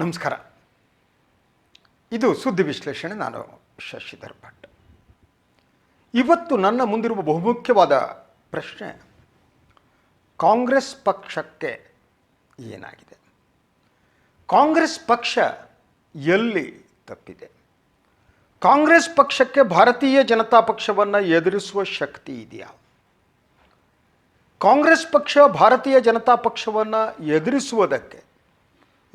ನಮಸ್ಕಾರ. ಇದು ಸುದ್ದಿ ವಿಶ್ಲೇಷಣೆ, ನಾನು ಶಶಿಧರ್ ಭಟ್ ಇವತ್ತು ನನ್ನ ಮುಂದಿರುವ ಬಹುಮುಖ್ಯವಾದ ಪ್ರಶ್ನೆ, ಕಾಂಗ್ರೆಸ್ ಪಕ್ಷಕ್ಕೆ ಏನಾಗಿದೆ? ಕಾಂಗ್ರೆಸ್ ಪಕ್ಷ ಎಲ್ಲಿ ತಪ್ಪಿದೆ? ಕಾಂಗ್ರೆಸ್ ಪಕ್ಷಕ್ಕೆ ಭಾರತೀಯ ಜನತಾ ಪಕ್ಷವನ್ನು ಎದುರಿಸುವ ಶಕ್ತಿ ಇದೆಯಾ? ಕಾಂಗ್ರೆಸ್ ಪಕ್ಷ ಭಾರತೀಯ ಜನತಾ ಪಕ್ಷವನ್ನು ಎದುರಿಸುವುದಕ್ಕೆ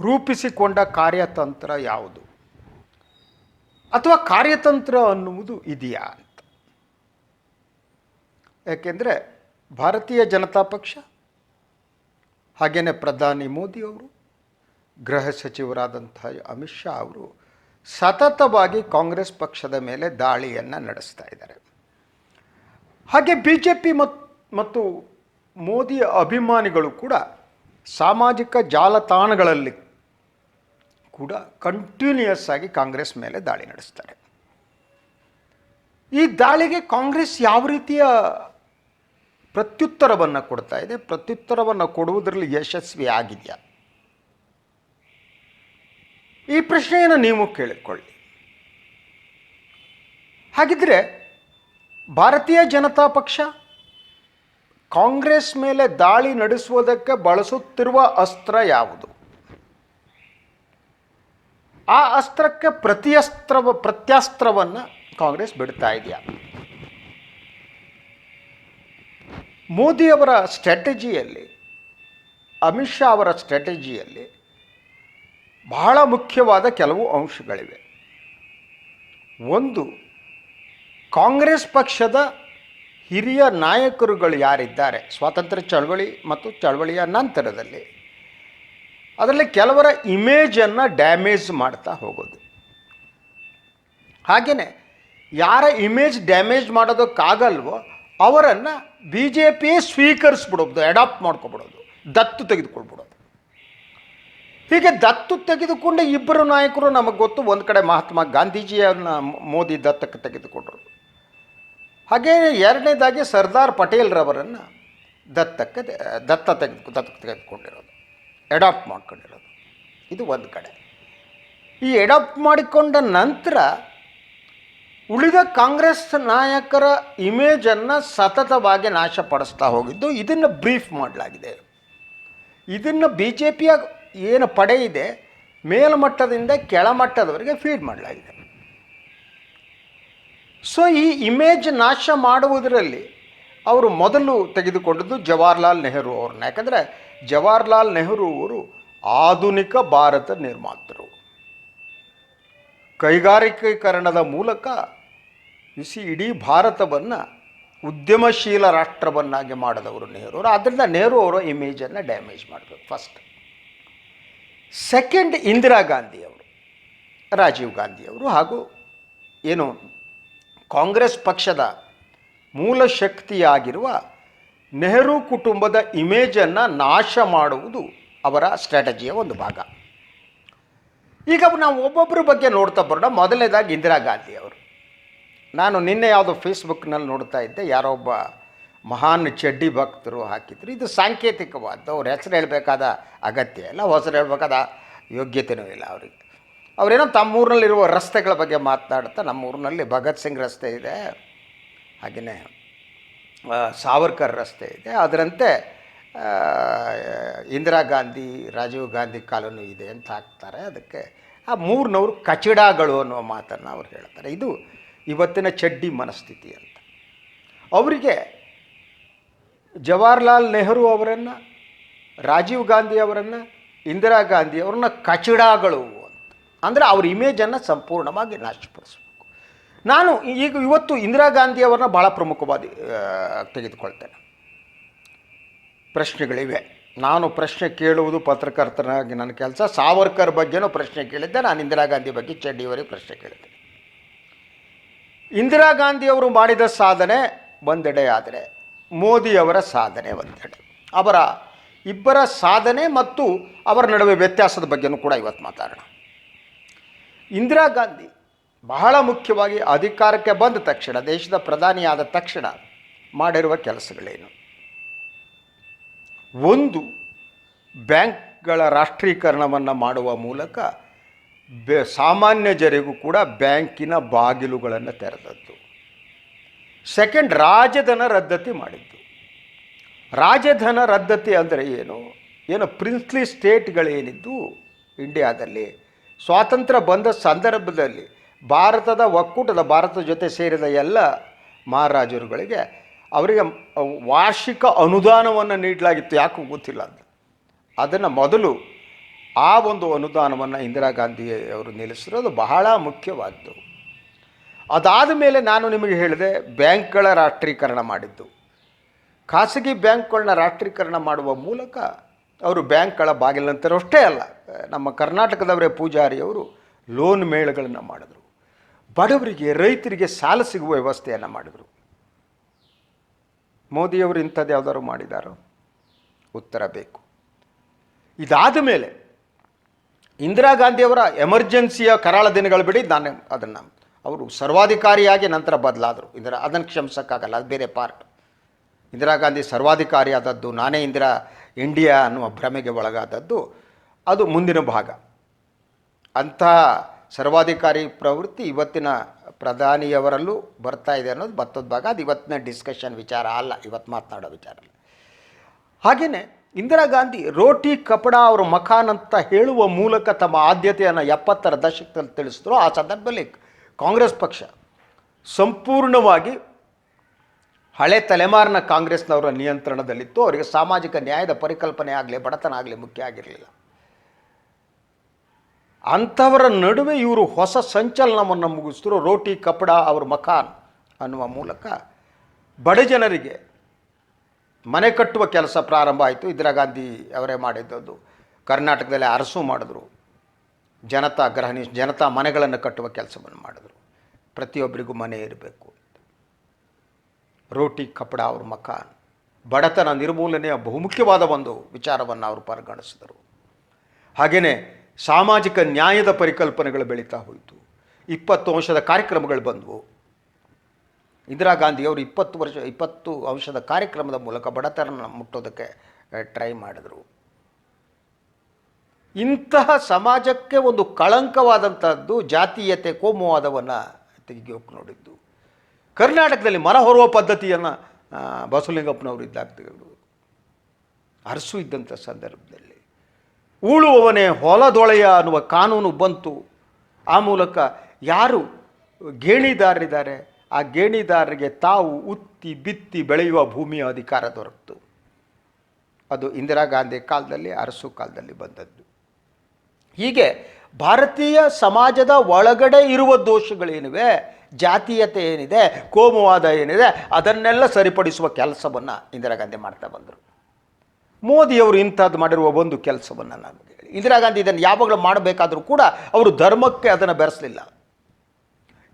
ರೂಪಿಸಿಕೊಂಡ ಕಾರ್ಯತಂತ್ರ ಯಾವುದು? ಅಥವಾ ಕಾರ್ಯತಂತ್ರ ಅನ್ನುವುದು ಇದೆಯಾ ಅಂತ? ಯಾಕೆಂದರೆ ಭಾರತೀಯ ಜನತಾ ಪಕ್ಷ ಹಾಗೆಯೇ ಪ್ರಧಾನಿ ಮೋದಿ ಅವರು, ಗೃಹ ಸಚಿವರಾದಂತಹ ಅಮಿತ್ ಶಾ ಅವರು ಸತತವಾಗಿ ಕಾಂಗ್ರೆಸ್ ಪಕ್ಷದ ಮೇಲೆ ದಾಳಿಯನ್ನು ನಡೆಸ್ತಾ ಇದ್ದಾರೆ. ಹಾಗೆ ಬಿ ಜೆ ಪಿ ಮತ್ತು ಮೋದಿ ಅಭಿಮಾನಿಗಳು ಕೂಡ ಸಾಮಾಜಿಕ ಜಾಲತಾಣಗಳಲ್ಲಿ ಕೂಡ ಕಂಟಿನ್ಯೂಯಸ್ ಆಗಿ ಕಾಂಗ್ರೆಸ್ ಮೇಲೆ ದಾಳಿ ನಡೆಸ್ತಾರೆ. ಈ ದಾಳಿಗೆ ಕಾಂಗ್ರೆಸ್ ಯಾವ ರೀತಿಯ ಪ್ರತ್ಯುತ್ತರವನ್ನು ಕೊಡ್ತಾ ಇದೆ? ಪ್ರತ್ಯುತ್ತರವನ್ನು ಕೊಡುವುದರಲ್ಲಿ ಯಶಸ್ವಿ ಆಗಿದೆಯಾ? ಈ ಪ್ರಶ್ನೆಯನ್ನು ನೀವು ಕೇಳಿಕೊಳ್ಳಿ. ಹಾಗಿದ್ರೆ ಭಾರತೀಯ ಜನತಾ ಪಕ್ಷ ಕಾಂಗ್ರೆಸ್ ಮೇಲೆ ದಾಳಿ ನಡೆಸುವುದಕ್ಕೆ ಬಳಸುತ್ತಿರುವ ಅಸ್ತ್ರ ಯಾವುದು? ಆ ಅಸ್ತ್ರಕ್ಕೆ ಪ್ರತಿಯಸ್ತ್ರ ಪ್ರತ್ಯಸ್ತ್ರವನ್ನು ಕಾಂಗ್ರೆಸ್ ಬಿಡ್ತಾ ಇದೆಯಾ? ಮೋದಿಯವರ ಸ್ಟ್ರಾಟಜಿಯಲ್ಲಿ, ಅಮಿತ್ ಶಾ ಅವರ ಸ್ಟ್ರಾಟಜಿಯಲ್ಲಿ ಬಹಳ ಮುಖ್ಯವಾದ ಕೆಲವು ಅಂಶಗಳಿವೆ. ಒಂದು, ಕಾಂಗ್ರೆಸ್ ಪಕ್ಷದ ಹಿರಿಯ ನಾಯಕರುಗಳು ಯಾರಿದ್ದಾರೆ? ಸ್ವಾತಂತ್ರ್ಯ ಚಳವಳಿ ಮತ್ತು ಚಳವಳಿಯ ನಂತರದಲ್ಲಿ. ಅದರಲ್ಲಿ ಕೆಲವರ ಇಮೇಜನ್ನು ಡ್ಯಾಮೇಜ್ ಮಾಡ್ತಾ ಹೋಗೋದು. ಹಾಗೆಯೇ ಯಾರ ಇಮೇಜ್ ಡ್ಯಾಮೇಜ್ ಮಾಡೋದಕ್ಕಾಗಲ್ವೋ ಅವರನ್ನು ಬಿ ಜೆ ಪಿಯೇ ಸ್ವೀಕರಿಸ್ಬಿಡೋದು, ಅಡಾಪ್ಟ್ ಮಾಡ್ಕೊಬಿಡೋದು, ದತ್ತು ತೆಗೆದುಕೊಳ್ಬಿಡೋದು. ಹೀಗೆ ದತ್ತು ತೆಗೆದುಕೊಂಡ ಇಬ್ಬರು ನಾಯಕರು ನಮಗೆ ಗೊತ್ತು, ಒಂದು ಕಡೆ ಮಹಾತ್ಮ ಗಾಂಧೀಜಿಯನ್ನು ಮೋದಿ ದತ್ತಕ್ಕೆ ತೆಗೆದುಕೊಂಡರು. ಹಾಗೆ ಎರಡನೇದಾಗಿ ಸರ್ದಾರ್ ಪಟೇಲ್ರವರನ್ನು ದತ್ತಕ್ಕೆ ದತ್ತ ತೆಗೆದು, ದತ್ತಕ್ಕೆ ತೆಗೆದುಕೊಂಡಿರೋದು. ಅಡಾಪ್ಟ್ ಮಾಡ್ಕೊಂಡಿರೋದು. ಇದು ಒಂದು ಕಡೆ. ಈ ಅಡಾಪ್ಟ್ ಮಾಡಿಕೊಂಡ ನಂತರ ಉಳಿದ ಕಾಂಗ್ರೆಸ್ ನಾಯಕರ ಇಮೇಜನ್ನು ಸತತವಾಗಿ ನಾಶಪಡಿಸ್ತಾ ಹೋಗಿದ್ದು, ಇದನ್ನು ಬ್ರೀಫ್ ಮಾಡಲಾಗಿದೆ. ಇದನ್ನು ಬಿ ಜೆ ಪಿಯ ಏನು ಪಡೆ ಇದೆ, ಮೇಲ್ಮಟ್ಟದಿಂದ ಕೆಳಮಟ್ಟದವರೆಗೆ ಫೀಡ್ ಮಾಡಲಾಗಿದೆ. ಸೊ ಈ ಇಮೇಜ್ ನಾಶ ಮಾಡುವುದರಲ್ಲಿ ಅವರು ಮೊದಲು ತೆಗೆದುಕೊಂಡದ್ದು ಜವಾಹರ್ಲಾಲ್ ನೆಹರು ಅವ್ರನ್ನ. ಯಾಕಂದರೆ ಜವಾಹರ್ಲಾಲ್ ನೆಹರು ಅವರು ಆಧುನಿಕ ಭಾರತ ನಿರ್ಮಾತರು. ಕೈಗಾರಿಕೀಕರಣದ ಮೂಲಕ ಇಸಿ ಇಡೀ ಭಾರತವನ್ನು ಉದ್ಯಮಶೀಲ ರಾಷ್ಟ್ರವನ್ನಾಗಿ ಮಾಡಿದವರು ನೆಹರು ಅವರು. ಆದ್ದರಿಂದ ನೆಹರು ಅವರ ಇಮೇಜನ್ನು ಡ್ಯಾಮೇಜ್ ಮಾಡಬೇಕು ಫಸ್ಟ್ ಸೆಕೆಂಡ್ ಇಂದಿರಾ ಗಾಂಧಿಯವರು ರಾಜೀವ್ ಗಾಂಧಿಯವರು ಹಾಗೂ ಏನು ಕಾಂಗ್ರೆಸ್ ಪಕ್ಷದ ಮೂಲ ಶಕ್ತಿಯಾಗಿರುವ ನೆಹರು ಕುಟುಂಬದ ಇಮೇಜನ್ನು ನಾಶ ಮಾಡುವುದು ಅವರ ಸ್ಟ್ರಾಟಜಿಯ ಒಂದು ಭಾಗ. ಈಗ ನಾವು ಒಬ್ಬೊಬ್ಬರ ಬಗ್ಗೆ ನೋಡ್ತಾ ಬರೋಣ. ಮೊದಲನೇದಾಗಿ ಇಂದಿರಾ ಗಾಂಧಿ ಅವರು. ನಾನು ನಿನ್ನೆ ಯಾವುದೋ ಫೇಸ್ಬುಕ್ನಲ್ಲಿ ನೋಡ್ತಾ ಇದ್ದೆ. ಯಾರೋ ಒಬ್ಬ ಮಹಾನ್ ಚಡ್ಡಿ ಭಕ್ತರು ಹಾಕಿದ್ರು. ಇದು ಸಾಂಕೇತಿಕವಾದ್ದು. ಅವ್ರ ಹೆಸರು ಹೇಳಬೇಕಾದ ಅಗತ್ಯ ಇಲ್ಲ. ಹೆಸರು ಹೇಳಬೇಕಾದ ಯೋಗ್ಯತೆಯೂ ಇಲ್ಲ ಅವರಿಗೆ. ಅವರೇನೋ ತಮ್ಮೂರಿನಲ್ಲಿರುವ ರಸ್ತೆಗಳ ಬಗ್ಗೆ ಮಾತನಾಡ್ತಾ ನಮ್ಮೂರಿನಲ್ಲಿ ಭಗತ್ ಸಿಂಗ್ ರಸ್ತೆ ಇದೆ. ಹಾಗೆಯೇ ಸಾವರ್ಕರ್ ರಸ್ತೆ ಇದೆ. ಅದರಂತೆ ಇಂದಿರಾ ಗಾಂಧಿ, ರಾಜೀವ್ ಗಾಂಧಿ ಕಾಲೋನಿ ಇದೆ ಅಂತ ಹಾಕ್ತಾರೆ. ಅದಕ್ಕೆ ಆ ಮೂರ್ನವರು ಕಚಡಗಳು ಅನ್ನುವ ಮಾತನ್ನು ಅವ್ರು ಹೇಳ್ತಾರೆ. ಇದು ಇವತ್ತಿನ ಚಡ್ಡಿ ಮನಸ್ಥಿತಿ ಅಂತ. ಅವರಿಗೆ ಜವಾಹರ್ಲಾಲ್ ನೆಹರು ಅವರನ್ನು, ರಾಜೀವ್ ಗಾಂಧಿ ಅವರನ್ನು, ಇಂದಿರಾ ಗಾಂಧಿ ಅವ್ರನ್ನ ಕಚಡಗಳು ಅಂತ. ಅಂದರೆ ಅವ್ರ ಇಮೇಜನ್ನು ಸಂಪೂರ್ಣವಾಗಿ ನಾಶಪಡಿಸಬೇಕು. ನಾನು ಈಗ ಇವತ್ತು ಇಂದಿರಾ ಗಾಂಧಿಯವರನ್ನ ಭಾಳ ಪ್ರಮುಖವಾಗಿ ತೆಗೆದುಕೊಳ್ತೇನೆ. ಪ್ರಶ್ನೆಗಳಿವೆ. ನಾನು ಪ್ರಶ್ನೆ ಕೇಳುವುದು ಪತ್ರಕರ್ತನಾಗಿ ನನ್ನ ಕೆಲಸ. ಸಾವರ್ಕರ್ ಬಗ್ಗೆನೂ ಪ್ರಶ್ನೆ ಕೇಳಿದ್ದೆ. ನಾನು ಇಂದಿರಾ ಗಾಂಧಿ ಬಗ್ಗೆ ಚಡ್ಡಿಯವರಿಗೆ ಪ್ರಶ್ನೆ ಕೇಳಿದ್ದೆ. ಇಂದಿರಾ ಗಾಂಧಿಯವರು ಮಾಡಿದ ಸಾಧನೆ ಒಂದೆಡೆ ಆದರೆ, ಮೋದಿಯವರ ಸಾಧನೆ ಒಂದೆಡೆ. ಅವರ ಇಬ್ಬರ ಸಾಧನೆ ಮತ್ತು ಅವರ ನಡುವೆ ವ್ಯತ್ಯಾಸದ ಬಗ್ಗೆನೂ ಕೂಡ ಇವತ್ತು ಮಾತಾಡೋಣ. ಇಂದಿರಾ ಗಾಂಧಿ ಬಹಳ ಮುಖ್ಯವಾಗಿ ಅಧಿಕಾರಕ್ಕೆ ಬಂದ ತಕ್ಷಣ, ದೇಶದ ಪ್ರಧಾನಿಯಾದ ತಕ್ಷಣ ಮಾಡಿರುವ ಕೆಲಸಗಳೇನು? ಒಂದು ಬ್ಯಾಂಕ್ ಬ್ಯಾಂಕ್ಗಳ ರಾಷ್ಟ್ರೀಕರಣವನ್ನು ಮಾಡುವ ಮೂಲಕ ಬೆ, ಸಾಮಾನ್ಯ ಜನರಿಗೂ ಕೂಡ ಬ್ಯಾಂಕಿನ ಬಾಗಿಲುಗಳನ್ನು ತೆರೆದದ್ದು. ಸೆಕೆಂಡ್ ರಾಜಧನ ರದ್ದತಿ ಮಾಡಿದ್ದು. ರಾಜಧನ ರದ್ದತಿ ಅಂದರೆ ಏನು? ಏನು ಪ್ರಿನ್ಸ್ಲಿ ಸ್ಟೇಟ್ಗಳೇನಿದ್ದು? ಇಂಡಿಯಾದಲ್ಲಿ. ಸ್ವಾತಂತ್ರ್ಯ ಬಂದ ಸಂದರ್ಭದಲ್ಲಿ ಭಾರತದ ಒಕ್ಕೂಟದ, ಭಾರತದ ಜೊತೆ ಸೇರಿದ ಎಲ್ಲ ಮಹಾರಾಜರುಗಳಿಗೆ ಅವರಿಗೆ ವಾರ್ಷಿಕ ಅನುದಾನವನ್ನು ನೀಡಲಾಗಿತ್ತು. ಯಾಕೂ ಗೊತ್ತಿಲ್ಲ ಅದು. ಅದನ್ನು ಮೊದಲು ಆ ಒಂದು ಅನುದಾನವನ್ನು ಇಂದಿರಾ ಗಾಂಧಿ ಅವರು ನಿಲ್ಲಿಸಿರೋದು ಬಹಳ ಮುಖ್ಯವಾದ್ದು. ಅದಾದ ಮೇಲೆ ನಾನು ನಿಮಗೆ ಹೇಳಿದೆ, ಬ್ಯಾಂಕ್ಗಳ ರಾಷ್ಟ್ರೀಕರಣ ಮಾಡಿದ್ದು. ಖಾಸಗಿ ಬ್ಯಾಂಕ್ಗಳನ್ನ ರಾಷ್ಟ್ರೀಕರಣ ಮಾಡುವ ಮೂಲಕ ಅವರು ಬ್ಯಾಂಕ್ಗಳ ಬಾಗಿಲಂತರೂ ಅಷ್ಟೇ ಅಲ್ಲ, ನಮ್ಮ ಕರ್ನಾಟಕದವರೇ ಪೂಜಾರಿಯವರು ಲೋನ್ ಮೇಳಗಳನ್ನು ಮಾಡಿದ್ರು. ಬಡವರಿಗೆ, ರೈತರಿಗೆ ಸಾಲ ಸಿಗುವ ವ್ಯವಸ್ಥೆಯನ್ನು ಮಾಡಿದರು. ಮೋದಿಯವರು ಇಂಥದ್ದು ಯಾವ್ದಾದ್ರು ಮಾಡಿದಾರೋ? ಉತ್ತರ ಬೇಕು. ಇದಾದ ಮೇಲೆ ಇಂದಿರಾ ಗಾಂಧಿಯವರ ಎಮರ್ಜೆನ್ಸಿಯ ಕರಾಳ ದಿನಗಳು ಬಿಡಿ ನಾನು ಅದನ್ನು ಅವರು ಸರ್ವಾಧಿಕಾರಿಯಾಗಿ ನಂತರ ಬದಲಾದರು. ಇಂದಿರಾ, ಅದನ್ನು ಕ್ಷಮಿಸೋಕ್ಕಾಗಲ್ಲ, ಅದು ಬೇರೆ ಪಾರ್ಟ್ ಇಂದಿರಾ ಗಾಂಧಿ ಸರ್ವಾಧಿಕಾರಿಯಾದದ್ದು ನಾನೇ ಇಂದಿರಾ ಇಂಡಿಯಾ ಅನ್ನುವ ಭ್ರಮೆಗೆ ಒಳಗಾದದ್ದು, ಅದು ಮುಂದಿನ ಭಾಗ. ಅಂಥ ಸರ್ವಾಧಿಕಾರಿ ಪ್ರವೃತ್ತಿ ಇವತ್ತಿನ ಪ್ರಧಾನಿಯವರಲ್ಲೂ ಬರ್ತಾ ಇದೆ ಅನ್ನೋದು ಬತ್ತದ ಭಾಗ. ಅದು ಇವತ್ತಿನ ಡಿಸ್ಕಷನ್ ವಿಚಾರ ಅಲ್ಲ, ಇವತ್ತು ಮಾತನಾಡೋ ವಿಚಾರ ಅಲ್ಲ. ಹಾಗೆಯೇ ಇಂದಿರಾ ಗಾಂಧಿ ರೋಟಿ ಕಪಡ ಅವರ ಮಖಾನ್ ಅಂತ ಹೇಳುವ ಮೂಲಕ ತಮ್ಮ ಆದ್ಯತೆಯನ್ನು ಎಪ್ಪತ್ತರ ದಶಕದಲ್ಲಿ ತಿಳಿಸಿದ್ರು. ಆ ಸಂದರ್ಭದಲ್ಲಿ ಕಾಂಗ್ರೆಸ್ ಪಕ್ಷ ಸಂಪೂರ್ಣವಾಗಿ ಹಳೆ ತಲೆಮಾರಿನ ಕಾಂಗ್ರೆಸ್ನವರ ನಿಯಂತ್ರಣದಲ್ಲಿತ್ತು. ಅವರಿಗೆ ಸಾಮಾಜಿಕ ನ್ಯಾಯದ ಪರಿಕಲ್ಪನೆ ಆಗಲಿ, ಬಡತನ ಆಗಲಿ ಮುಖ್ಯ ಆಗಿರಲಿಲ್ಲ. ಅಂಥವರ ನಡುವೆ ಇವರು ಹೊಸ ಸಂಚಲನವನ್ನು ಮುಗಿಸಿದ್ರು. ರೋಟಿ, ಕಪಡ, ಅವ್ರ ಮಖಾನ್ ಅನ್ನುವ ಮೂಲಕ ಬಡ ಜನರಿಗೆ ಮನೆ ಕಟ್ಟುವ ಕೆಲಸ ಪ್ರಾರಂಭ ಆಯಿತು. ಇಂದಿರಾ ಗಾಂಧಿ ಅವರೇ ಮಾಡಿದ್ದದ್ದು. ಕರ್ನಾಟಕದಲ್ಲಿ ಅರಸು ಮಾಡಿದ್ರು. ಜನತಾ ಗ್ರಹಣಿ ಜನತಾ ಮನೆಗಳನ್ನು ಕಟ್ಟುವ ಕೆಲಸವನ್ನು ಮಾಡಿದ್ರು. ಪ್ರತಿಯೊಬ್ಬರಿಗೂ ಮನೆ ಇರಬೇಕು. ರೋಟಿ, ಕಪಡ, ಅವ್ರ ಮಖಾನ್. ಬಡತನ ನಿರ್ಮೂಲನೆಯ ಬಹುಮುಖ್ಯವಾದ ಒಂದು ವಿಚಾರವನ್ನು ಅವರು ಪರಿಗಣಿಸಿದರು. ಹಾಗೆಯೇ ಸಾಮಾಜಿಕ ನ್ಯಾಯದ ಪರಿಕಲ್ಪನೆಗಳು ಬೆಳೀತಾ ಹೋಯಿತು. ಇಪ್ಪತ್ತು ಅಂಶದ ಕಾರ್ಯಕ್ರಮಗಳು ಬಂದವು. ಇಂದಿರಾ ಗಾಂಧಿಯವರು ಇಪ್ಪತ್ತು ವರ್ಷ, ಇಪ್ಪತ್ತು ಅಂಶದ ಕಾರ್ಯಕ್ರಮದ ಮೂಲಕ ಬಡತನ ಮುಟ್ಟೋದಕ್ಕೆ ಟ್ರೈ ಮಾಡಿದರು. ಇಂತಹ ಸಮಾಜಕ್ಕೆ ಒಂದು ಕಳಂಕವಾದಂಥದ್ದು ಜಾತೀಯತೆ ಕೋಮುವಾದವನ್ನು ತೆಗೆಯೋಕೆ ನೋಡಿದ್ದು. ಕರ್ನಾಟಕದಲ್ಲಿ ಮರ ಹೊರುವ ಪದ್ಧತಿಯನ್ನು ಬಸವಲಿಂಗಪ್ಪನವರು ಇದ್ದಾಗ ಅರಸು ಇದ್ದಂಥ ಸಂದರ್ಭದಲ್ಲಿ. ಉಳುವವನೇ ಹೊಲದೊಳೆಯ ಅನ್ನುವ ಕಾನೂನು ಬಂತು. ಆ ಮೂಲಕ ಯಾರು ಗೇಣಿದಾರರಿದ್ದಾರೆ, ಆ ಗೇಣಿದಾರರಿಗೆ ತಾವು ಉತ್ತಿ ಬಿತ್ತಿ ಬೆಳೆಯುವ ಭೂಮಿಯ ಅಧಿಕಾರ ದೊರಕಿತು. ಅದು ಇಂದಿರಾ ಗಾಂಧಿ ಕಾಲದಲ್ಲಿ, ಅರಸು ಕಾಲದಲ್ಲಿ ಬಂದದ್ದು. ಹೀಗೆ ಭಾರತೀಯ ಸಮಾಜದ ಒಳಗಡೆ ಇರುವ ದೋಷಗಳೇನಿವೆ, ಜಾತೀಯತೆ ಏನಿದೆ, ಕೋಮುವಾದ ಏನಿದೆ, ಅದನ್ನೆಲ್ಲ ಸರಿಪಡಿಸುವ ಕೆಲಸವನ್ನು ಇಂದಿರಾ ಗಾಂಧಿ ಮಾಡ್ತಾ ಬಂದರು. ಮೋದಿಯವರು ಇಂಥದ್ದು ಮಾಡಿರುವ ಒಂದು ಕೆಲಸವನ್ನು ನಾನು ಇಂದಿರಾ ಗಾಂಧಿ ಇದನ್ನು ಯಾವಾಗಲೂ ಮಾಡಬೇಕಾದರೂ ಕೂಡ ಅವರು ಧರ್ಮಕ್ಕೆ ಅದನ್ನು ಬೆರೆಸಲಿಲ್ಲ.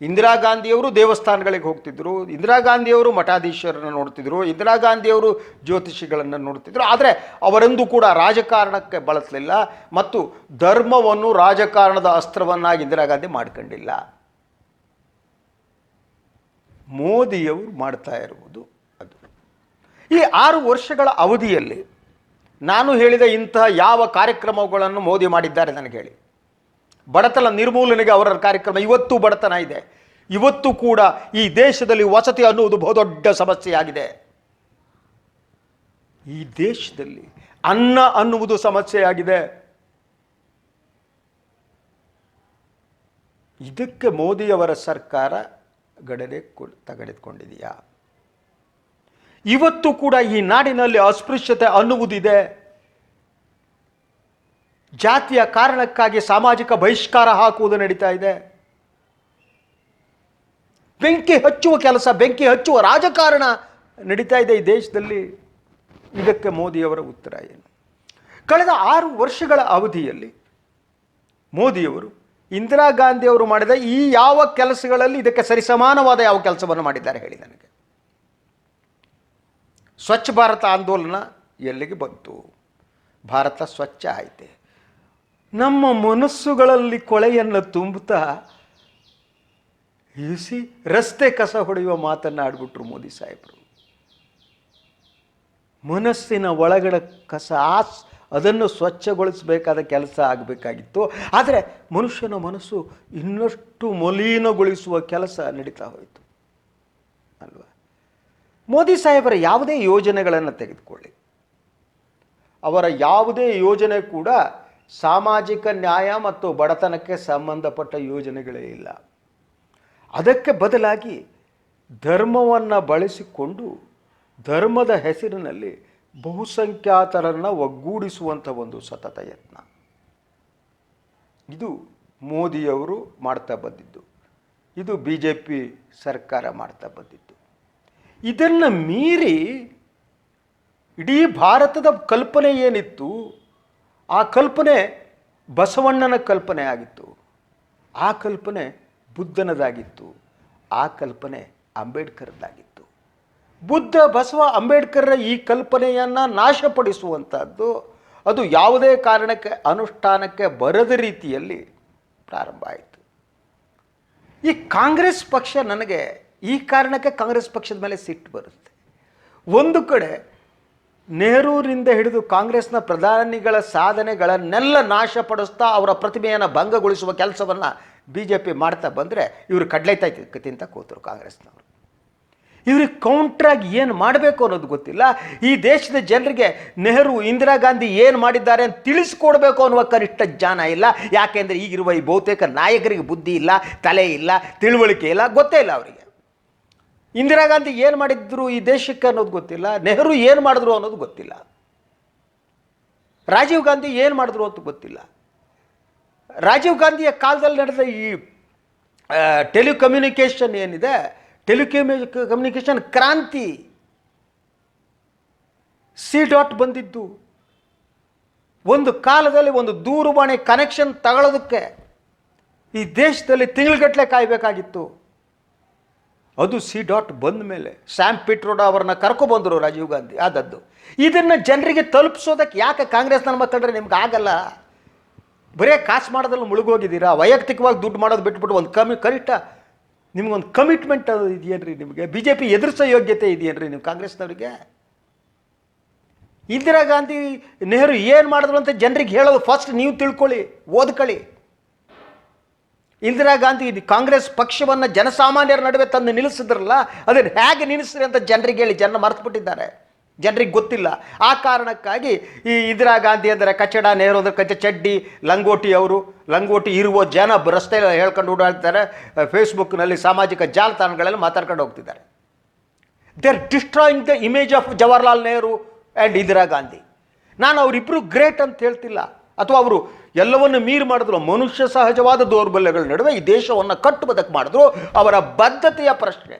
ಇಂದಿರಾ ಗಾಂಧಿಯವರು ದೇವಸ್ಥಾನಗಳಿಗೆ ಹೋಗ್ತಿದ್ರು, ಇಂದಿರಾ ಗಾಂಧಿಯವರು ಮಠಾಧೀಶರನ್ನು ನೋಡ್ತಿದ್ರು, ಇಂದಿರಾ ಗಾಂಧಿಯವರು ಜ್ಯೋತಿಷಿಗಳನ್ನು ನೋಡ್ತಿದ್ರು, ಆದರೆ ಅವರೆಂದೂ ಕೂಡ ರಾಜಕಾರಣಕ್ಕೆ ಬಳಸಲಿಲ್ಲ ಮತ್ತು ಧರ್ಮವನ್ನು ರಾಜಕಾರಣದ ಅಸ್ತ್ರವನ್ನಾಗಿ ಇಂದಿರಾ ಗಾಂಧಿ ಮಾಡ್ಕೊಂಡಿಲ್ಲ. ಮೋದಿಯವರು ಮಾಡ್ತಾ ಇರುವುದು ಅದು. ಈ ಆರು ವರ್ಷಗಳ ಅವಧಿಯಲ್ಲಿ ನಾನು ಹೇಳಿದ ಇಂತಹ ಯಾವ ಕಾರ್ಯಕ್ರಮಗಳನ್ನು ಮೋದಿ ಮಾಡಿದ್ದಾರೆ ನನಗೆ ಹೇಳಿ. ಬಡತನ ನಿರ್ಮೂಲನೆಗೆ ಅವರ ಕಾರ್ಯಕ್ರಮ ಇವತ್ತು ಬಡತನ ಇದೆ. ಇವತ್ತು ಕೂಡ ಈ ದೇಶದಲ್ಲಿ ವಸತಿ ಅನ್ನುವುದು ಬಹುದೊಡ್ಡ ಸಮಸ್ಯೆಯಾಗಿದೆ. ಈ ದೇಶದಲ್ಲಿ ಅನ್ನ ಅನ್ನುವುದು ಸಮಸ್ಯೆಯಾಗಿದೆ. ಇದಕ್ಕೆ ಮೋದಿಯವರ ಸರ್ಕಾರ ಗಣನೆ ಕೊ- ತೆಗೆದುಕೊಂಡಿದೆಯಾ ಇವತ್ತು ಕೂಡ ಈ ನಾಡಿನಲ್ಲಿ ಅಸ್ಪೃಶ್ಯತೆ ಅನ್ನುವುದಿದೆ. ಜಾತಿಯ ಕಾರಣಕ್ಕಾಗಿ ಸಾಮಾಜಿಕ ಬಹಿಷ್ಕಾರ ಹಾಕುವುದು ನಡೀತಾ ಇದೆ. ಬೆಂಕಿ ಹಚ್ಚುವ ಕೆಲಸ, ಬೆಂಕಿ ಹಚ್ಚುವ ರಾಜಕಾರಣ ನಡೀತಾ ಇದೆ ಈ ದೇಶದಲ್ಲಿ. ಇದಕ್ಕೆ ಮೋದಿಯವರ ಉತ್ತರ ಏನು? ಕಳೆದ ಆರು ವರ್ಷಗಳ ಅವಧಿಯಲ್ಲಿ ಮೋದಿಯವರು, ಇಂದಿರಾ ಗಾಂಧಿಯವರು ಮಾಡಿದ ಈ ಯಾವ ಕೆಲಸಗಳಲ್ಲಿ ಇದಕ್ಕೆ ಸರಿಸಮಾನವಾದ ಯಾವ ಕೆಲಸವನ್ನು ಮಾಡಿದ್ದಾರೆ ಹೇಳಿ ನನಗೆ. ಸ್ವಚ್ಛ ಭಾರತ ಆಂದೋಲನ ಎಲ್ಲಿಗೆ ಬಂತು? ಭಾರತ ಸ್ವಚ್ಛ ಆಯ್ತೆ. ನಮ್ಮ ಮನಸ್ಸುಗಳಲ್ಲಿ ಕೊಳೆಯನ್ನು ತುಂಬುತ್ತಾ ಇಸಿ ರಸ್ತೆ ಕಸ ಹೊಡೆಯುವ ಮಾತನ್ನು ಆಡ್ಬಿಟ್ರು ಮೋದಿ ಸಾಹೇಬರು. ಮನಸ್ಸಿನ ಒಳಗಡೆ ಕಸ ಆಸ್ ಅದನ್ನು ಸ್ವಚ್ಛಗೊಳಿಸಬೇಕಾದ ಕೆಲಸ ಆಗಬೇಕಾಗಿತ್ತು. ಆದರೆ ಮನುಷ್ಯನ ಮನಸ್ಸು ಇನ್ನಷ್ಟು ಮಲೀನಗೊಳಿಸುವ ಕೆಲಸ ನಡೀತಾ ಹೋಯಿತು. ಅಲ್ವಾ? ಮೋದಿ ಸಾಹೇಬರ ಯಾವುದೇ ಯೋಜನೆಗಳನ್ನು ತೆಗೆದುಕೊಳ್ಳಿ. ಅವರ ಯಾವುದೇ ಯೋಜನೆ ಕೂಡ ಸಾಮಾಜಿಕ ನ್ಯಾಯ ಮತ್ತು ಬಡತನಕ್ಕೆ ಸಂಬಂಧಪಟ್ಟ ಯೋಜನೆಗಳೇ ಇಲ್ಲ. ಅದಕ್ಕೆ ಬದಲಾಗಿ ಧರ್ಮವನ್ನು ಬಳಸಿಕೊಂಡು ಧರ್ಮದ ಹೆಸರಿನಲ್ಲಿ ಬಹುಸಂಖ್ಯಾತರನ್ನು ಒಗ್ಗೂಡಿಸುವಂಥ ಒಂದು ಸತತ ಯತ್ನ. ಇದು ಮೋದಿಯವರು ಮಾಡ್ತಾ ಬಂದಿದ್ದು. ಇದು ಬಿ ಜೆ ಪಿ ಸರ್ಕಾರ ಮಾಡ್ತಾ ಬಂದಿದ್ದು. ಇದನ್ನು ಮೀರಿ ಇಡೀ ಭಾರತದ ಕಲ್ಪನೆ ಏನಿತ್ತು, ಆ ಕಲ್ಪನೆ ಬಸವಣ್ಣನ ಕಲ್ಪನೆ ಆಗಿತ್ತು. ಆ ಕಲ್ಪನೆ ಬುದ್ಧನದಾಗಿತ್ತು. ಆ ಕಲ್ಪನೆ ಅಂಬೇಡ್ಕರ್ದಾಗಿತ್ತು ಬುದ್ಧ, ಬಸವ, ಅಂಬೇಡ್ಕರ್ರ ಈ ಕಲ್ಪನೆಯನ್ನು ನಾಶಪಡಿಸುವಂಥದ್ದು ಅದು ಯಾವುದೇ ಕಾರಣಕ್ಕೆ, ಅನುಷ್ಠಾನಕ್ಕೆ ಬರದ ರೀತಿಯಲ್ಲಿ ಪ್ರಾರಂಭ ಆಯಿತು. ಈ ಕಾಂಗ್ರೆಸ್ ಪಕ್ಷ ನನಗೆ ಈ ಕಾರಣಕ್ಕೆ ಕಾಂಗ್ರೆಸ್ ಪಕ್ಷದ ಮೇಲೆ ಸಿಟ್ಟು ಬರುತ್ತೆ. ಒಂದು ಕಡೆ ನೆಹರೂರಿಂದ ಹಿಡಿದು ಕಾಂಗ್ರೆಸ್ನ ಪ್ರಧಾನಿಗಳ ಸಾಧನೆಗಳನ್ನೆಲ್ಲ ನಾಶಪಡಿಸ್ತಾ ಅವರ ಪ್ರತಿಮೆಯನ್ನು ಭಂಗಗೊಳಿಸುವ ಕೆಲಸವನ್ನು ಬಿ ಜೆ ಪಿ ಮಾಡ್ತಾ ಬಂದರೆ ಇವರು ಕಡಲೆ ತಿಂತ ಕೂತರು ಕಾಂಗ್ರೆಸ್ನವರು. ಇವ್ರಿಗೆ ಕೌಂಟ್ರಾಗಿ ಏನು ಮಾಡಬೇಕು ಅನ್ನೋದು ಗೊತ್ತಿಲ್ಲ. ಈ ದೇಶದ ಜನರಿಗೆ ನೆಹರು, ಇಂದಿರಾ ಗಾಂಧಿ ಏನು ಮಾಡಿದ್ದಾರೆ ಅಂತ ತಿಳಿಸ್ಕೊಡ್ಬೇಕು ಅನ್ನುವ ಕನಿಷ್ಠ ಜ್ಞಾನ ಇಲ್ಲ. ಯಾಕೆಂದರೆ ಈಗಿರುವ ಈ ಬಹುತೇಕ ನಾಯಕರಿಗೆ ಬುದ್ಧಿ ಇಲ್ಲ, ತಲೆ ಇಲ್ಲ, ತಿಳುವಳಿಕೆ ಇಲ್ಲ, ಗೊತ್ತೇ ಇಲ್ಲ ಅವರಿಗೆ. ಇಂದಿರಾ ಗಾಂಧಿ ಏನು ಮಾಡಿದ್ರು ಈ ದೇಶಕ್ಕೆ ಅನ್ನೋದು ಗೊತ್ತಿಲ್ಲ, ನೆಹರು ಏನು ಮಾಡಿದ್ರು ಅನ್ನೋದು ಗೊತ್ತಿಲ್ಲ. ರಾಜೀವ್ ಗಾಂಧಿ ಏನು ಮಾಡಿದ್ರು ಅಂತ ಗೊತ್ತಿಲ್ಲ. ರಾಜೀವ್ ಗಾಂಧಿಯ ಕಾಲದಲ್ಲಿ ನಡೆದ ಈ ಟೆಲಿಕಮ್ಯುನಿಕೇಷನ್ ಏನಿದೆ ಟೆಲಿಕಮ್ಯು ಕಮ್ಯುನಿಕೇಷನ್ ಕ್ರಾಂತಿ ಸಿ ಡಾಟ್ ಬಂದಿದ್ದು. ಒಂದು ಕಾಲದಲ್ಲಿ ಒಂದು ದೂರವಾಣಿ ಕನೆಕ್ಷನ್ ತಗೊಳ್ಳೋದಕ್ಕೆ ಈ ದೇಶದಲ್ಲಿ ತಿಂಗಳಗಟ್ಟಲೆ ಕಾಯಬೇಕಾಗಿತ್ತು. ಅದು ಸಿ ಡಾಟ್ ಬಂದ ಮೇಲೆ ಸ್ಯಾಮ್ ಪಿಟ್ರೋಡ ಅವರನ್ನ ಕರ್ಕೊಬಂದರು ರಾಜೀವ್ ಗಾಂಧಿ ಆದದ್ದು. ಇದನ್ನು ಜನರಿಗೆ ತಲುಪಿಸೋದಕ್ಕೆ ಯಾಕೆ ಕಾಂಗ್ರೆಸ್ ನನ್ನ ಮಾತಾಡ್ರೆ ನಿಮ್ಗೆ ಆಗಲ್ಲ. ಬರೇ ಕಾಸು ಮಾಡೋದ್ರಲ್ಲಿ ಮುಳುಗೋಗಿದ್ದೀರಾ? ವೈಯಕ್ತಿಕವಾಗಿ ದುಡ್ಡು ಮಾಡೋದು ಬಿಟ್ಬಿಟ್ಟು ಒಂದು ಕಮಿ ಕನಿಷ್ಠ ನಿಮ್ಗೊಂದು ಕಮಿಟ್ಮೆಂಟ್ ಅದು ಇದೆಯೇನ್ರಿ ನಿಮಗೆ? ಬಿ ಜೆ ಪಿ ಎದುರಿಸೋ ಯೋಗ್ಯತೆ ಇದೆಯೇನ್ರಿ ನೀವು ಕಾಂಗ್ರೆಸ್ನವ್ರಿಗೆ? ಇಂದಿರಾ ಗಾಂಧಿ ನೆಹರು ಏನು ಮಾಡಿದ್ರು ಅಂತ ಜನರಿಗೆ ಹೇಳೋದು ಫಸ್ಟ್ ನೀವು ತಿಳ್ಕೊಳ್ಳಿ, ಓದ್ಕೊಳ್ಳಿ. ಇಂದಿರಾ ಗಾಂಧಿ ಕಾಂಗ್ರೆಸ್ ಪಕ್ಷವನ್ನು ಜನಸಾಮಾನ್ಯರ ನಡುವೆ ತಂದು ನಿಲ್ಲಿಸಿದ್ರಲ್ಲ, ಅದನ್ನು ಹೇಗೆ ನಿಲ್ಲಿಸ್ರಿ ಅಂತ ಜನರಿಗೆ ಹೇಳಿ ಜನ ಮರೆತುಬಿಟ್ಟಿದ್ದಾರೆ ಜನರಿಗೆ ಗೊತ್ತಿಲ್ಲ. ಆ ಕಾರಣಕ್ಕಾಗಿ ಈ ಇಂದಿರಾ ಗಾಂಧಿ ಅಂದರೆ ಕಚಡ ಅಂದರೆ ಕಚ್ಚ ಚಡ್ಡಿ, ಲಂಗೋಟಿ ಅವರು, ಲಂಗೋಟಿ ಇರುವ ಜನ ರಸ್ತೆಯಲ್ಲಿ ಹೇಳ್ಕೊಂಡು ಓಡಾಡ್ತಾರೆ ಫೇಸ್ಬುಕ್ನಲ್ಲಿ ಸಾಮಾಜಿಕ ಜಾಲತಾಣಗಳಲ್ಲಿ ಮಾತಾಡ್ಕೊಂಡು ಹೋಗ್ತಿದ್ದಾರೆ. They are destroying the image of Jawaharlal Nehru and Indira Gandhi ನಾನು ಅವರಿಬ್ಬರು ಗ್ರೇಟ್ ಅಂತ ಹೇಳ್ತಿಲ್ಲ. ಅಥವಾ ಅವರು ಎಲ್ಲವನ್ನು ಮೀರಿ ಮಾಡಿದ್ರು, ಮನುಷ್ಯ ಸಹಜವಾದ ದೌರ್ಬಲ್ಯಗಳ ನಡುವೆ ಈ ದೇಶವನ್ನು ಕಟ್ಟು ಮಾಡಿದ್ರು, ಅವರ ಬದ್ಧತೆಯ ಪ್ರಶ್ನೆ.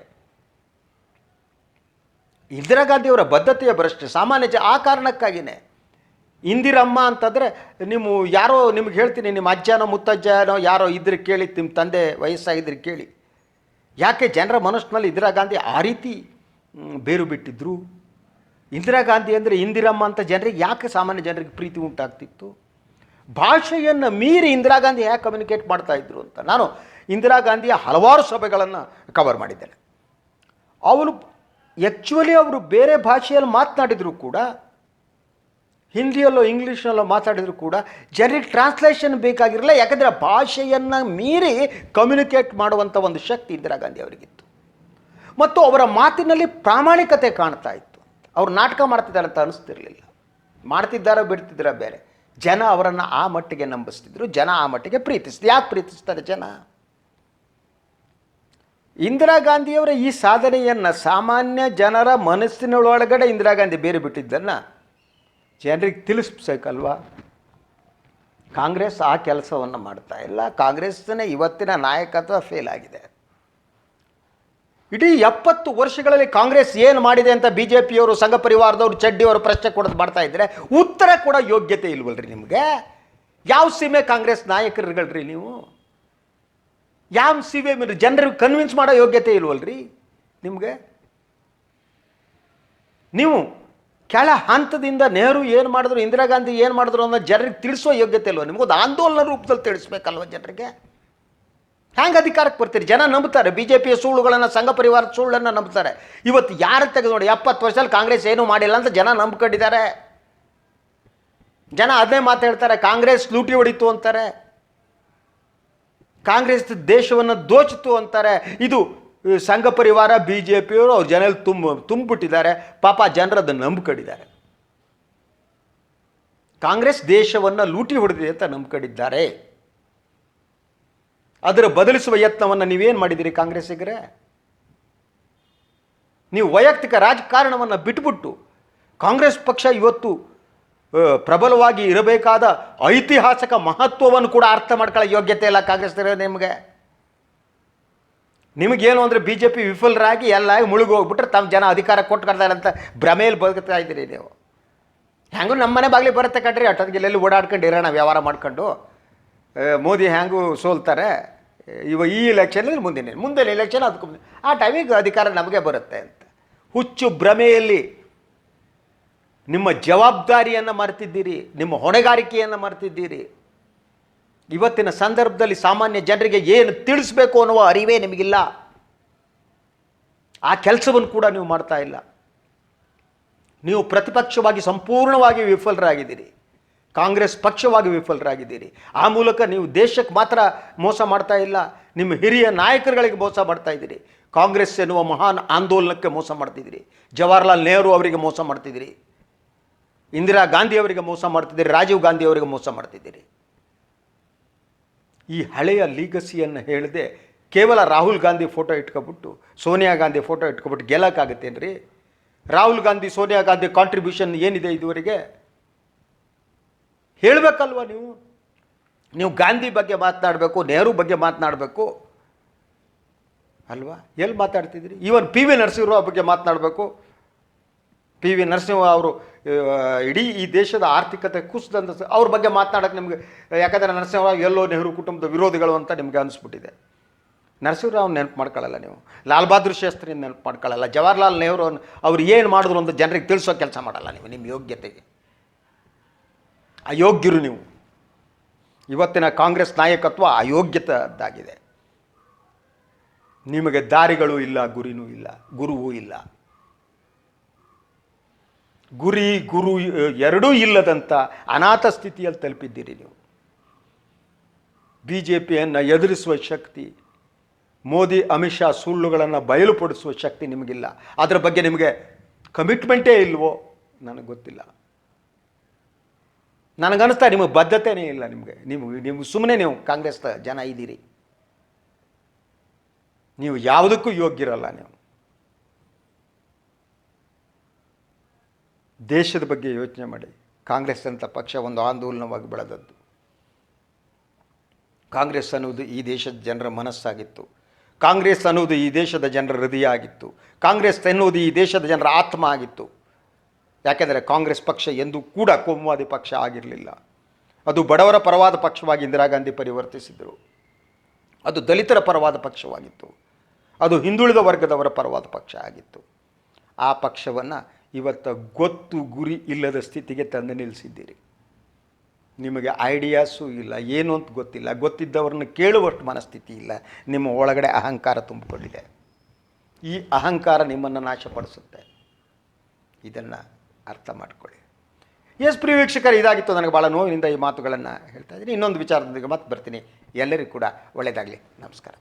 ಇಂದಿರಾ ಗಾಂಧಿಯವರ ಬದ್ಧತೆಯ ಪ್ರಶ್ನೆ, ಸಾಮಾನ್ಯ ಜ, ಆ ಕಾರಣಕ್ಕಾಗಿಯೇ ಇಂದಿರಮ್ಮ ಅಂತಂದರೆ ನೀವು ಯಾರೋ ನಿಮ್ಗೆ ಹೇಳ್ತೀನಿ, ನಿಮ್ಮ ಅಜ್ಜನೋ, ಮುತ್ತಜ್ಜನೋ, ಯಾರೋ ಇದ್ರೆ ಕೇಳಿ, ನಿಮ್ಮ ತಂದೆ ವಯಸ್ಸಾಗಿದ್ರೆ ಕೇಳಿ. ಯಾಕೆ ಜನರ ಮನಸ್ಸಿನಲ್ಲಿ ಇಂದಿರಾ ಗಾಂಧಿ ಆ ರೀತಿ ಬೇರು ಬಿಟ್ಟಿದ್ರು? ಇಂದಿರಾ ಗಾಂಧಿ ಅಂದರೆ ಇಂದಿರಮ್ಮ ಅಂತ ಜನರಿಗೆ ಯಾಕೆ ಸಾಮಾನ್ಯ ಜನರಿಗೆ ಪ್ರೀತಿ ಉಂಟಾಗ್ತಿತ್ತು? ಭಾಷೆಯನ್ನು ಮೀರಿ ಇಂದಿರಾ ಗಾಂಧಿ ಹೇಗೆ ಕಮ್ಯುನಿಕೇಟ್ ಮಾಡ್ತಾ ಇದ್ರು ಅಂತ ನಾನು ಇಂದಿರಾ ಗಾಂಧಿಯ ಹಲವಾರು ಸಭೆಗಳನ್ನು ಕವರ್ ಮಾಡಿದ್ದೇನೆ. ಅವರು ಆ್ಯಕ್ಚುಲಿ ಅವರು ಬೇರೆ ಭಾಷೆಯಲ್ಲಿ ಮಾತನಾಡಿದರೂ ಕೂಡ, ಹಿಂದಿಯಲ್ಲೋ ಇಂಗ್ಲೀಷ್ನಲ್ಲೋ ಮಾತಾಡಿದರೂ ಕೂಡ ಜನರಿಗೆ ಟ್ರಾನ್ಸ್ಲೇಷನ್ ಬೇಕಾಗಿರಲಿಲ್ಲ, ಯಾಕಂದರೆ ಭಾಷೆಯನ್ನು ಮೀರಿ ಕಮ್ಯುನಿಕೇಟ್ ಮಾಡುವಂಥ ಒಂದು ಶಕ್ತಿ ಇಂದಿರಾ ಗಾಂಧಿ ಅವರಿಗಿತ್ತು. ಮತ್ತು ಅವರ ಮಾತಿನಲ್ಲಿ ಪ್ರಾಮಾಣಿಕತೆ ಕಾಣ್ತಾ ಇತ್ತು. ಅವ್ರು ನಾಟಕ ಮಾಡ್ತಿದ್ದಾರೆ ಅಂತ ಅನಿಸ್ತಿರ್ಲಿಲ್ಲ. ಮಾಡ್ತಿದ್ದಾರೋ ಬಿಡ್ತಿದ್ದಾರೋ ಬೇರೆ. ಜನ ಅವರನ್ನು ಆ ಮಟ್ಟಿಗೆ ನಂಬಿಸ್ತಿದ್ರು, ಜನ ಆ ಮಟ್ಟಿಗೆ ಪ್ರೀತಿಸ್ತಿದ್ರು. ಯಾಕೆ ಪ್ರೀತಿಸ್ತಾರೆ ಜನ? ಇಂದಿರಾ ಗಾಂಧಿಯವರ ಈ ಸಾಧನೆಯನ್ನು ಸಾಮಾನ್ಯ ಜನರ ಮನಸ್ಸಿನೊಳಗಡೆ ಇಂದಿರಾ ಗಾಂಧಿ ಬೇರೆ ಬಿಟ್ಟಿದ್ದನ್ನು ಜನರಿಗೆ ತಿಳಿಸ್ಬೇಕಲ್ವಾ? ಕಾಂಗ್ರೆಸ್ ಆ ಕೆಲಸವನ್ನು ಮಾಡ್ತಾ ಇಲ್ಲ. ಕಾಂಗ್ರೆಸ್ನೇ ಇವತ್ತಿನ ನಾಯಕತ್ವ ಫೇಲ್ ಆಗಿದೆ. ಇಡೀ ಎಪ್ಪತ್ತು ವರ್ಷಗಳಲ್ಲಿ ಕಾಂಗ್ರೆಸ್ ಏನು ಮಾಡಿದೆ ಅಂತ ಬಿ ಜೆ ಪಿಯವರು ಸಂಘ ಪರಿವಾರದವರು ಚಡ್ಡಿಯವರು ಪ್ರಶ್ನೆ ಕೊಡೋದು ಮಾಡ್ತಾ ಇದ್ರೆ ಉತ್ತರ ಕೂಡ ಯೋಗ್ಯತೆ ಇಲ್ವಲ್ರಿ ನಿಮಗೆ? ಯಾವ ಸೀಮೆ ಕಾಂಗ್ರೆಸ್ ನಾಯಕರುಗಳ್ರಿ ನೀವು? ಯಾವ ಸೀಮೆ ಮೇಲೆ ಜನರಿಗೆ ಕನ್ವಿನ್ಸ್ ಮಾಡೋ ಯೋಗ್ಯತೆ ಇಲ್ವಲ್ರಿ ನಿಮಗೆ? ನೀವು ಕೆಳ ಹಂತದಿಂದ ನೆಹರು ಏನು ಮಾಡಿದ್ರು, ಇಂದಿರಾ ಗಾಂಧಿ ಏನು ಮಾಡಿದ್ರು ಅನ್ನೋ ಜನರಿಗೆ ತಿಳಿಸೋ ಯೋಗ್ಯತೆ ಇಲ್ವ? ನಿಮಗೊಂದು ಆಂದೋಲನ ರೂಪದಲ್ಲಿ ತಿಳಿಸ್ಬೇಕಲ್ವ ಜನರಿಗೆ? ಹ್ಯಾಂಗೆ ಅಧಿಕಾರಕ್ಕೆ ಬರ್ತೀರಿ? ಜನ ನಂಬುತ್ತಾರೆ ಬಿ ಜೆ ಪಿಯ ಸುಳ್ಳುಗಳನ್ನು, ಸಂಘ ಪರಿವಾರದ ಸುಳ್ಳನ್ನು ನಂಬುತ್ತಾರೆ ಇವತ್ತು ಯಾರು ತೆಗೆದು ನೋಡಿ, ಎಪ್ಪತ್ತು ವರ್ಷದಲ್ಲಿ ಕಾಂಗ್ರೆಸ್ ಏನೂ ಮಾಡಿಲ್ಲ ಅಂತ ಜನ ನಂಬ್ಕೊಂಡಿದ್ದಾರೆ. ಜನ ಅದನ್ನೇ ಮಾತಾಡ್ತಾರೆ ಕಾಂಗ್ರೆಸ್ ಲೂಟಿ ಹೊಡಿತು ಅಂತಾರೆ. ಕಾಂಗ್ರೆಸ್ ದೇಶವನ್ನು ದೋಚಿತು ಅಂತಾರೆ. ಇದು ಸಂಘ ಪರಿವಾರ ಬಿ ಜೆ ಪಿಯವರು ಅವ್ರ ಜನ ತುಂಬ, ತುಂಬಿಬಿಟ್ಟಿದ್ದಾರೆ. ಪಾಪ ಜನರು ಅದನ್ನು ನಂಬ್ಕೊಂಡಿದ್ದಾರೆ. ಕಾಂಗ್ರೆಸ್ ದೇಶವನ್ನು ಲೂಟಿ ಹೊಡೆದಿದೆ ಅಂತ ನಂಬ್ಕೊಂಡಿದ್ದಾರೆ. ಅದರ ಬದಲಿಸುವ ಯತ್ನವನ್ನು ನೀವೇನು ಮಾಡಿದ್ದೀರಿ ಕಾಂಗ್ರೆಸ್ಸಿಗರೇ ನೀವು ವೈಯಕ್ತಿಕ ರಾಜಕಾರಣವನ್ನು ಬಿಟ್ಬಿಟ್ಟು ಕಾಂಗ್ರೆಸ್ ಪಕ್ಷ ಇವತ್ತು ಪ್ರಬಲವಾಗಿ ಇರಬೇಕಾದ ಐತಿಹಾಸಿಕ ಮಹತ್ವವನ್ನು ಕೂಡ ಅರ್ಥ ಮಾಡ್ಕೊಳ್ಳೋ ಯೋಗ್ಯತೆ ಇಲ್ಲ ಕಾಂಗ್ರೆಸ್ ನಿಮಗೆ. ನಿಮಗೇನು ಅಂದರೆ ಬಿ ಜೆ ಪಿ ವಿಫಲರಾಗಿ ಎಲ್ಲ ಮುಳುಗೋಗ್ಬಿಟ್ರೆ ತಮ್ಮ ಜನ ಅಧಿಕಾರ ಕೊಟ್ಕೊಳ್ತಾರೆ ಅಂತ ಭ್ರಮೆಯಲ್ಲಿ ಬದುಕ್ತಾ ಇದ್ದೀರಿ ನೀವು. ಹೆಂಗೂ ನಮ್ಮ ಮನೆ ಬಾಗಿಲಿಗೆ ಬರುತ್ತೆ ಕಟ್ರಿ ಅಷ್ಟೊತ್ತಿಗೆ ಎಲ್ಲೆಲ್ಲಿ ಓಡಾಡ್ಕೊಂಡು ಇರೋಣ, ವ್ಯವಹಾರ ಮಾಡ್ಕೊಂಡು. ಮೋದಿ ಹ್ಯಾಂಗು ಸೋಲ್ತಾರೆ. ಇವ ಈ ಎಲೆಕ್ಷನಲ್ಲಿ ಮುಂದಿನ ಮುಂದಿನ ಎಲೆಕ್ಷನ್ ಅದಕ್ಕೆ ಆ ಟೈಮಿಗೆ ಅಧಿಕಾರ ನಮಗೆ ಬರುತ್ತೆ ಅಂತ. ಹುಚ್ಚು ಭ್ರಮೆಯಲ್ಲಿ ನಿಮ್ಮ ಜವಾಬ್ದಾರಿಯನ್ನು ಮರೆತಿದ್ದೀರಿ, ನಿಮ್ಮ ಹೊಣೆಗಾರಿಕೆಯನ್ನು ಮರೆತಿದ್ದೀರಿ. ಇವತ್ತಿನ ಸಂದರ್ಭದಲ್ಲಿ ಸಾಮಾನ್ಯ ಜನರಿಗೆ ಏನು ತಿಳಿಸ್ಬೇಕು ಅನ್ನುವ ಅರಿವೇ ನಿಮಗಿಲ್ಲ. ಆ ಕೆಲಸವನ್ನು ಕೂಡ ನೀವು ಮಾಡ್ತಾ ಇಲ್ಲ. ನೀವು ಪ್ರತಿಪಕ್ಷವಾಗಿ ಸಂಪೂರ್ಣವಾಗಿ ವಿಫಲರಾಗಿದ್ದೀರಿ. ಕಾಂಗ್ರೆಸ್ ಪಕ್ಷವಾಗಿ ವಿಫಲರಾಗಿದ್ದೀರಿ. ಆ ಮೂಲಕ ನೀವು ದೇಶಕ್ಕೆ ಮಾತ್ರ ಮೋಸ ಮಾಡ್ತಾ ಇಲ್ಲ, ನಿಮ್ಮ ಹಿರಿಯ ನಾಯಕರುಗಳಿಗೆ ಮೋಸ ಮಾಡ್ತಾ ಇದ್ದೀರಿ. ಕಾಂಗ್ರೆಸ್ ಎನ್ನುವ ಮಹಾನ್ ಆಂದೋಲನಕ್ಕೆ ಮೋಸ ಮಾಡ್ತಿದ್ದೀರಿ. ಜವಾಹರ್ಲಾಲ್ ನೆಹರು ಅವರಿಗೆ ಮೋಸ ಮಾಡ್ತಿದ್ದೀರಿ. ಇಂದಿರಾ ಗಾಂಧಿ ಅವರಿಗೆ ಮೋಸ ಮಾಡ್ತಿದ್ದೀರಿ, ರಾಜೀವ್ ಗಾಂಧಿ ಅವರಿಗೆ ಮೋಸ ಮಾಡ್ತಿದ್ದೀರಿ. ಈ ಹಳೆಯ ಲೀಗಸಿಯನ್ನು ಹೇಳದೆ ಕೇವಲ ರಾಹುಲ್ ಗಾಂಧಿ ಫೋಟೋ ಇಟ್ಕೊಬಿಟ್ಟು, ಸೋನಿಯಾ ಗಾಂಧಿ ಫೋಟೋ ಇಟ್ಕೊಬಿಟ್ಟು ಗೆಲ್ಲಕ್ಕಾಗತ್ತೇನ್ರಿ? ರಾಹುಲ್ ಗಾಂಧಿ, ಸೋನಿಯಾ ಗಾಂಧಿ ಕಾಂಟ್ರಿಬ್ಯೂಷನ್ ಏನಿದೆ ಇದುವರೆಗೆ? ಹೇಳಬೇಕಲ್ವ ನೀವು? ನೀವು ಗಾಂಧಿ ಬಗ್ಗೆ ಮಾತನಾಡಬೇಕು, ನೆಹರು ಬಗ್ಗೆ ಮಾತನಾಡಬೇಕು. ಅಲ್ವಾ? ಎಲ್ಲಿ ಮಾತಾಡ್ತಿದ್ರಿ? ಈವನ್ ಪಿ ವಿ ನರಸಿಂಹರಾವ್ ಬಗ್ಗೆ ಮಾತನಾಡಬೇಕು. ಪಿ ವಿ ನರಸಿಂಹ ಅವರು ಇಡೀ ಈ ದೇಶದ ಆರ್ಥಿಕತೆ ಕುಸಿದಂತ ಅವ್ರ ಬಗ್ಗೆ ಮಾತನಾಡೋಕ್ಕೆ ನಿಮಗೆ, ಯಾಕಂದರೆ ನರಸಿಂಹರಾವ್ ಎಲ್ಲೋ ನೆಹರು ಕುಟುಂಬದ ವಿರೋಧಿಗಳು ಅಂತ ನಿಮಗೆ ಅನಿಸ್ಬಿಟ್ಟಿದೆ. ನರಸಿಂಹರಾವ್ ನೆನಪು ಮಾಡ್ಕೊಳ್ಳಲ್ಲ ನೀವು. ಲಾಲ್ ಬಹದ್ದೂರ್ ಶಾಸ್ತ್ರಿ ನೆನಪು ಮಾಡ್ಕೊಳ್ಳಲ್ಲ. ಜವಾಹರ್ಲಾಲ್ ನೆಹರು ಅವ್ರು ಏನು ಮಾಡಿದ್ರು ಅಂತ ಜನರಿಗೆ ತಿಳಿಸೋ ಕೆಲಸ ಮಾಡಲ್ಲ ನೀವು, ನಿಮ್ಮ ಯೋಗ್ಯತೆಗೆ. ಅಯೋಗ್ಯರು ನೀವು. ಇವತ್ತಿನ ಕಾಂಗ್ರೆಸ್ ನಾಯಕತ್ವ ಅಯೋಗ್ಯತದ್ದಾಗಿದೆ. ನಿಮಗೆ ದಾರಿಗಳು ಇಲ್ಲ, ಗುರಿನೂ ಇಲ್ಲ, ಗುರುವೂ ಇಲ್ಲ. ಗುರಿ, ಗುರು ಎರಡೂ ಇಲ್ಲದಂಥ ಅನಾಥ ಸ್ಥಿತಿಯಲ್ಲಿ ತಲುಪಿದ್ದೀರಿ ನೀವು. ಬಿ ಜೆ ಪಿಯನ್ನು ಎದುರಿಸುವ ಶಕ್ತಿ, ಮೋದಿ, ಅಮಿತ್ ಶಾ ಸುಳ್ಳುಗಳನ್ನು ಬಯಲುಪಡಿಸುವ ಶಕ್ತಿ ನಿಮಗಿಲ್ಲ. ಅದರ ಬಗ್ಗೆ ನಿಮಗೆ ಕಮಿಟ್ಮೆಂಟೇ ಇಲ್ವೋ ನನಗೆ ಗೊತ್ತಿಲ್ಲ. ನನಗನ್ನಿಸ್ತಾ ನಿಮಗೆ ಬದ್ಧತೆನೇ ಇಲ್ಲ ನಿಮಗೆ. ನೀವು ನೀವು ಸುಮ್ಮನೆ ನೀವು ಕಾಂಗ್ರೆಸ್ ಜನ ಇದ್ದೀರಿ. ನೀವು ಯಾವುದಕ್ಕೂ ಯೋಗ್ಯರಲ್ಲ ನೀವು. ದೇಶದ ಬಗ್ಗೆ ಯೋಚನೆ ಮಾಡಿ. ಕಾಂಗ್ರೆಸ್ ಅಂತ ಪಕ್ಷ ಒಂದು ಆಂದೋಲನವಾಗಿ ಬೆಳೆದದ್ದು. ಕಾಂಗ್ರೆಸ್ ಅನ್ನುವುದು ಈ ದೇಶದ ಜನರ ಮನಸ್ಸಾಗಿತ್ತು. ಕಾಂಗ್ರೆಸ್ ಅನ್ನುವುದು ಈ ದೇಶದ ಜನರ ಹೃದಯ ಆಗಿತ್ತು. ಕಾಂಗ್ರೆಸ್ ಎನ್ನುವುದು ಈ ದೇಶದ ಜನರ ಆತ್ಮ ಆಗಿತ್ತು. ಯಾಕೆಂದರೆ ಕಾಂಗ್ರೆಸ್ ಪಕ್ಷ ಎಂದೂ ಕೂಡ ಕೋಮುವಾದಿ ಪಕ್ಷ ಆಗಿರಲಿಲ್ಲ. ಅದು ಬಡವರ ಪರವಾದ ಪಕ್ಷವಾಗಿ ಇಂದಿರಾ ಗಾಂಧಿ ಪರಿವರ್ತಿಸಿದರು. ಅದು ದಲಿತರ ಪರವಾದ ಪಕ್ಷವಾಗಿತ್ತು. ಅದು ಹಿಂದುಳಿದ ವರ್ಗದವರ ಪರವಾದ ಪಕ್ಷ ಆಗಿತ್ತು. ಆ ಪಕ್ಷವನ್ನು ಇವತ್ತು ಗೊತ್ತು ಗುರಿ ಇಲ್ಲದ ಸ್ಥಿತಿಗೆ ತಂದು ನಿಲ್ಲಿಸಿದ್ದೀರಿ. ನಿಮಗೆ ಐಡಿಯಾಸು ಇಲ್ಲ, ಏನು ಅಂತ ಗೊತ್ತಿಲ್ಲ, ಗೊತ್ತಿದ್ದವ್ರನ್ನ ಕೇಳುವಷ್ಟು ಮನಸ್ಥಿತಿ ಇಲ್ಲ. ನಿಮ್ಮ ಒಳಗಡೆ ಅಹಂಕಾರ ತುಂಬಿಕೊಂಡಿದೆ. ಈ ಅಹಂಕಾರ ನಿಮ್ಮನ್ನು ನಾಶಪಡಿಸುತ್ತೆ. ಇದನ್ನು ಅರ್ಥ ಮಾಡ್ಕೊಳ್ಳಿ ಎಸ್, ಪ್ರಿಯ ವೀಕ್ಷಕರು, ಇದಾಗಿತ್ತು ನನಗೆ ಭಾಳ ನೋವಿನಿಂದ ಈ ಮಾತುಗಳನ್ನು ಹೇಳ್ತಾ ಇದ್ದೀನಿ. ಇನ್ನೊಂದು ವಿಚಾರದೊಂದಿಗೆ ಮತ್ತೆ ಬರ್ತೀನಿ. ಎಲ್ಲರಿಗೂ ಕೂಡ ಒಳ್ಳೆಯದಾಗಲಿ ನಮಸ್ಕಾರ.